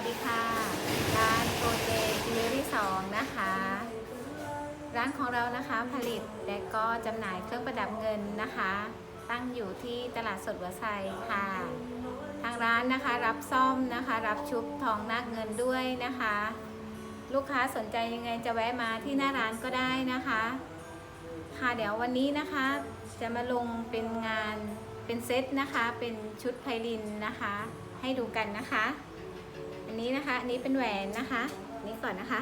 วัสดีค่ะ ร้านโปรเจจิวเวลรี่สองนะคะ ร้านของเรานะคะผลิตและก็จำหน่ายเครื่องประดับเงินนะคะ ตั้งอยู่ที่ตลาดสดหัวไซค่ะ ทางร้านนะคะรับซ่อมนะคะ รับชุบทองนาคเงินด้วยนะคะ ลูกค้าสนใจยังไงจะแวะมาที่หน้าร้านก็ได้นะคะ ค่ะเดี๋ยววันนี้นะคะ จะมาลงเป็นงานเป็นเซตนะคะ เป็นชุดไพลินนะคะ ให้ดูกันนะคะ นี้นะคะ อันนี้เป็นแหวนนะคะอันนี้ก่อนนะคะ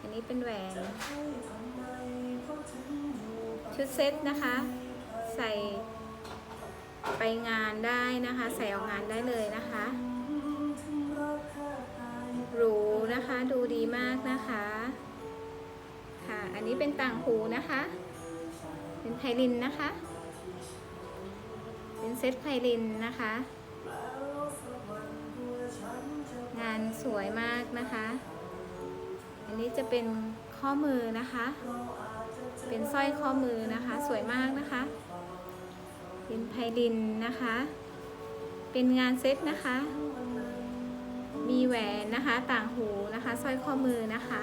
อันนี้เป็นแหวน ชุดเซตนะคะ ใส่ไปงานได้นะคะ ใส่ออกงานได้เลยนะคะหรูนะคะดูดีมากนะคะ ค่ะ อันนี้เป็นต่างหูนะคะ เป็นไพลินนะคะ เป็นเซตไพลินนะคะ สวยมากนะคะ อันนี้จะเป็นข้อมือนะคะ เป็นสร้อยข้อมือนะคะ สวยมากนะคะเป็นไพลินนะคะ เป็นงานเซ็ตนะคะ มีแหวนนะคะ ต่างหูนะคะสร้อยข้อมือนะคะ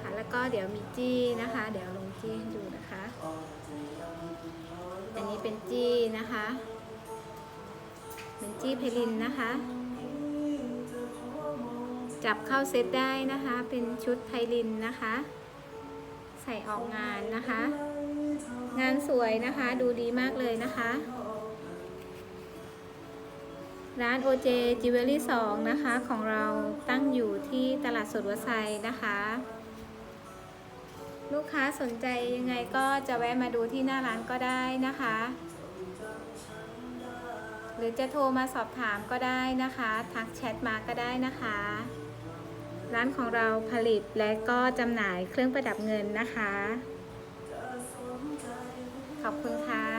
ค่ะแล้วก็เดี๋ยวมีจี้นะคะ เดี๋ยวลงจี้ให้ดูนะคะ อันนี้เป็นจี้นะคะ เป็นจี้ไพลินนะคะ จับเข้าเซตได้นะคะ เป็นชุดไพลินนะคะ ใส่ออกงานนะคะ งานสวยนะคะ ดูดีมากเลยนะคะ ร้าน OJ Jewelry 2 นะคะ ของเราตั้งอยู่ที่ตลาดสดวัวไซนะคะ ลูกค้าสนใจยังไงก็จะแวะมาดูที่หน้าร้านก็ได้นะคะ หรือจะโทรมาสอบถามก็ได้นะคะ ทักแชทมาก็ได้นะคะ ร้านของเราผลิตและก็จำหน่ายเครื่องประดับเงินนะคะ ขอบคุณค่ะ